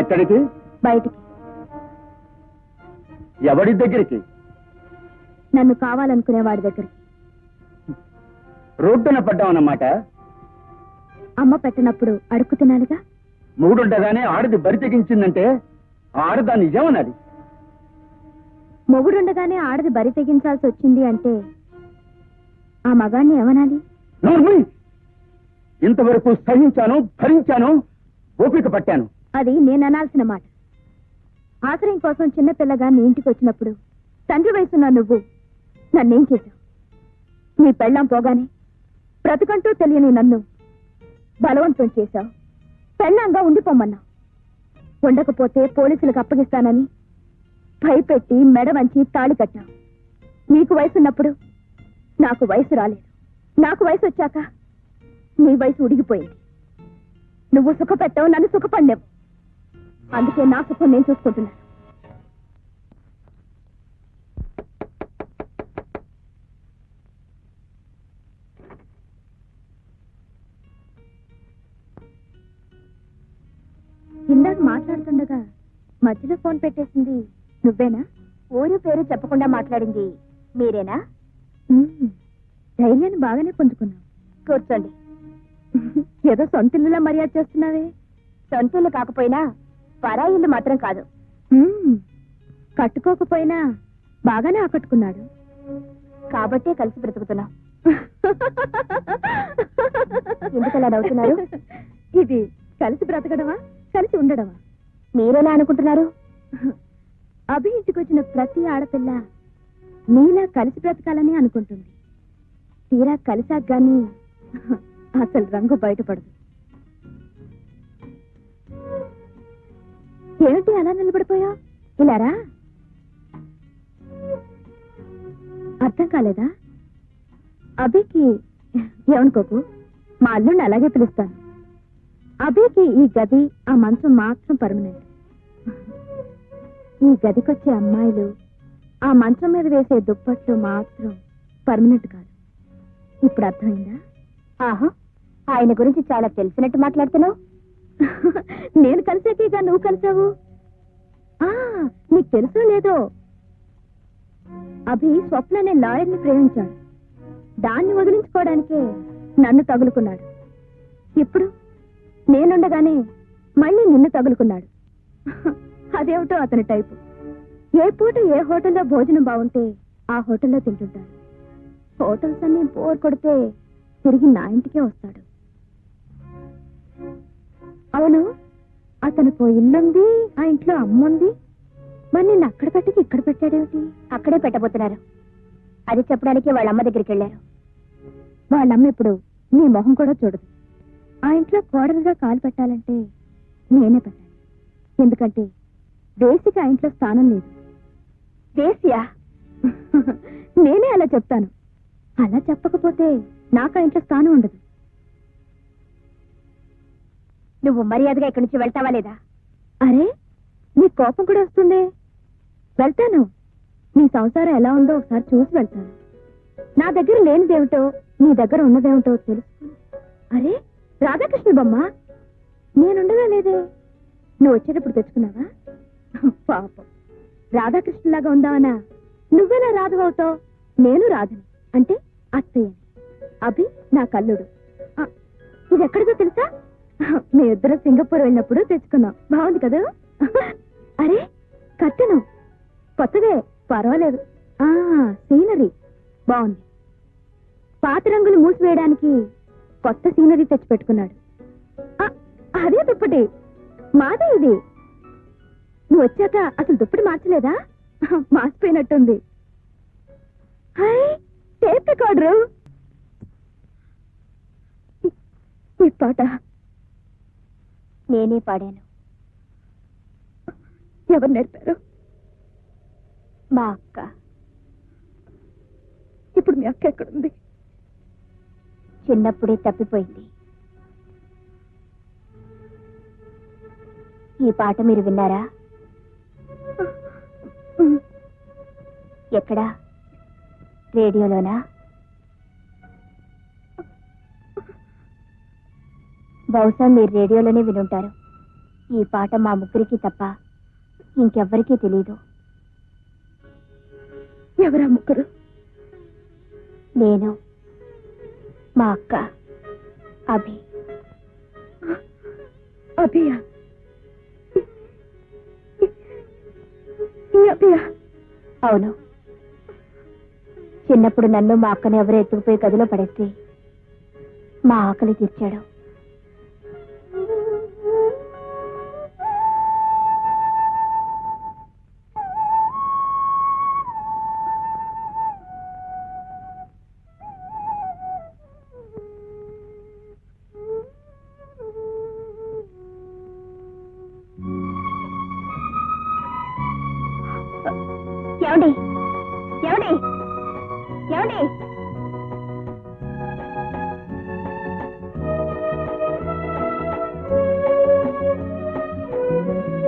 ఎక్కడికి? బయటికి. ఎవడి దగ్గరికి? నన్ను కావాలనుకునే వాడి దగ్గరికి. రోడ్డున పడ్డామన్నమాట అమ్మ పెట్టినప్పుడు అడుక్కు తినాలిగా మూడుండగానే ఆడది బరి తెగించిందంటే ఆడదాన్ని నిజమన్నది మొగుడుండగానే ఆడది బరి తెగించాల్సి వచ్చింది అంటే ఆ మగాణ్ణి ఏమనాలి? ఇంతవరకు సహించాను భరించాను ఓపిక పట్టాను. అది నేను అనాల్సిన మాట. ఆశ్రయం కోసం చిన్నపిల్లగా నీ ఇంటికి వచ్చినప్పుడు తండ్రి వయసున్న నువ్వు నన్నేం చేశావు? నీ పెళ్ళాం పోగానే బ్రతుకంటూ తెలియని నన్ను బలవంతం చేశావు. పెళ్ళాంగా ఉండిపోమన్నావు. ఉండకపోతే పోలీసులకు అప్పగిస్తానని భయపెట్టి మెడ వంచి తాళి కట్టావు. నీకు వయసున్నప్పుడు నాకు వయసు రాలేదు. నాకు వయసు వచ్చాక నీ వయసు ఉడిగిపోయింది. నువ్వు సుఖపెట్టావు నన్ను సుఖపడినావు అందుకే నా సుఖం నేను చూసుకుంటున్నాను. ఇందాక మాట్లాడుతుండగా మధ్యలో ఫోన్ పెట్టేసింది నువ్వేనా? ఊరు పేరు చెప్పకుండా మాట్లాడింది మీరేనా? ధైర్యాన్ని బాగానే పుంజుకున్నావు. కూర్చోండి. ఏదో సొంత ఇల్లులా మర్యాద చేస్తున్నావే. సొంత ఇల్లు కాకపోయినా పరాయి ఇల్లు మాత్రం కాదు. కట్టుకోకపోయినా బాగానే ఆకట్టుకున్నాడు. కాబట్టే కలిసి బ్రతుకుతున్నాం. ఎందుకలా నవ్వుతున్నారు? ఇది కలిసి బ్రతకడమా? కలిసి ఉండడమా? మీరెలా అనుకుంటున్నారు? అభి ఇంటికి వచ్చిన ప్రతి ఆడపిల్ల నీలా కలిసి బ్రతకాలని అనుకుంటుంది. తీరా కలిసాక గాని అసలు రంగు బయటపడదు. ఏమిటి అలా నిలబడిపోయా ఇలారా? అర్థం కాలేదా? అభికి ఏమనుకోకు మా అల్లుడిని అలాగే పిలుస్తాను. అభికి ఈ గది ఆ మంచం మాత్రం పర్మనెంట్. ఈ గదికొచ్చే అమ్మాయిలు ఆ మంచం మీద వేసే దుప్పట్లు మాత్రం పర్మనెంట్ కాదు. ఇప్పుడు అర్థమైందా? ఆహా ఆయన గురించి చాలా తెలిసినట్టు మాట్లాడుతున్నావు. నేను కలిసాకేగా నువ్వు కలిసావు? ఆ, నీకు తెలుసో లేదో? అభి స్వప్న అనే లాయర్ని ప్రేమించాడు. దాన్ని వదిలించుకోవడానికే నన్ను తగులుకున్నాడు. ఇప్పుడు నేనుండగానే మళ్ళీ నిన్ను తగులుకున్నాడు. అదేమిటో అతని టైపు? ఏ పూట ఏ హోటల్లో భోజనం బాగుంటే ఆ హోటల్లో తింటుంటాడు. హోటల్స్ అన్ని బోర్ కొడితే తిరిగి నా ఇంటికే వస్తాడు. అవును అతనికి ఓ ఇల్లుంది ఆ ఇంట్లో అమ్ముంది. మరి నిన్ను అక్కడ పెట్టి ఇక్కడ పెట్టాడేమిటి? అక్కడే పెట్టబోతున్నారు. అది చెప్పడానికి వాళ్ళ అమ్మ దగ్గరికి వెళ్ళారు. వాళ్ళమ్మ ఇప్పుడు నీ మొహం కూడా చూడదు. ఆ ఇంట్లో కోడలుగా కాలు పెట్టాలంటే నేనే పెట్టాలి. ఎందుకంటే దేశికి ఆ ఇంట్లో స్థానం లేదు. దేశియా నేనే అలా చెప్తాను. అలా చెప్పకపోతే నాకు ఇంట్లో స్థానం ఉండదు. నువ్వు మర్యాదగా ఇక్కడి నుంచి వెళ్తావా లేదా? అరే నీ కోపం కూడా వస్తుంది. వెళ్తాను. నీ సంసారం ఎలా ఉందో ఒకసారి చూసి వెళ్తాను. నా దగ్గర లేనిదేమిటో నీ దగ్గర ఉన్నదేమిటో తెలుసు అరే రాధాకృష్ణ బొమ్మ నేనుండగా లేదే? నువ్వు వచ్చేటప్పుడు తెచ్చుకున్నావా? పాపం. రాధాకృష్ణలాగా ఉందావనా నువ్వెలా రాధవ అవుతావు? నేను రాధని అంటే అత్తయ్య అభి నా కల్లుడు. ఇది ఎక్కడిదో తెలుసా? మీ ఇద్దరు సింగపూర్ వెళ్ళినప్పుడు తెచ్చుకున్నాం. బాగుంది కదా? అరే కట్టెను. కొత్తదే పర్వాలేదు. ఆ సీనరీ. బాగుంది. పాత రంగులు మూసివేయడానికి కొత్త సీనరీ తెచ్చి పెట్టుకున్నాడు ఆ, అదే దుప్పటి. మాదే ఇది. నువ్వు వచ్చాక అసలు దుప్పటి మార్చలేదా? మార్చిపోయినట్టుంది. Tape recorder. ఈ పాట. నేనే పాడాను. ఎవరు నేర్పారు? మా అక్క. ఇప్పుడు మీ అక్క ఎక్కడుంది? చిన్నప్పుడే తప్పిపోయింది. ఈ పాట మీరు విన్నారా? ఎక్కడా? రేడియోలోనా? బహుశా మీరు రేడియోలోనే వినుంటారు. ఈ పాట మా ముగ్గురికి తప్ప ఇంకెవ్వరికీ తెలీదు. ఎవరా ముగ్గురు? నేను మా అక్క అభి. అభియా. అభియా. అవును. చిన్నప్పుడు నన్ను మా అక్కని ఎవరు ఎత్తుకుపోయి గదిలో పడేసి మా ఆకలి తీర్చాడు. ఏమండి? ఏమండి? ஏண்டி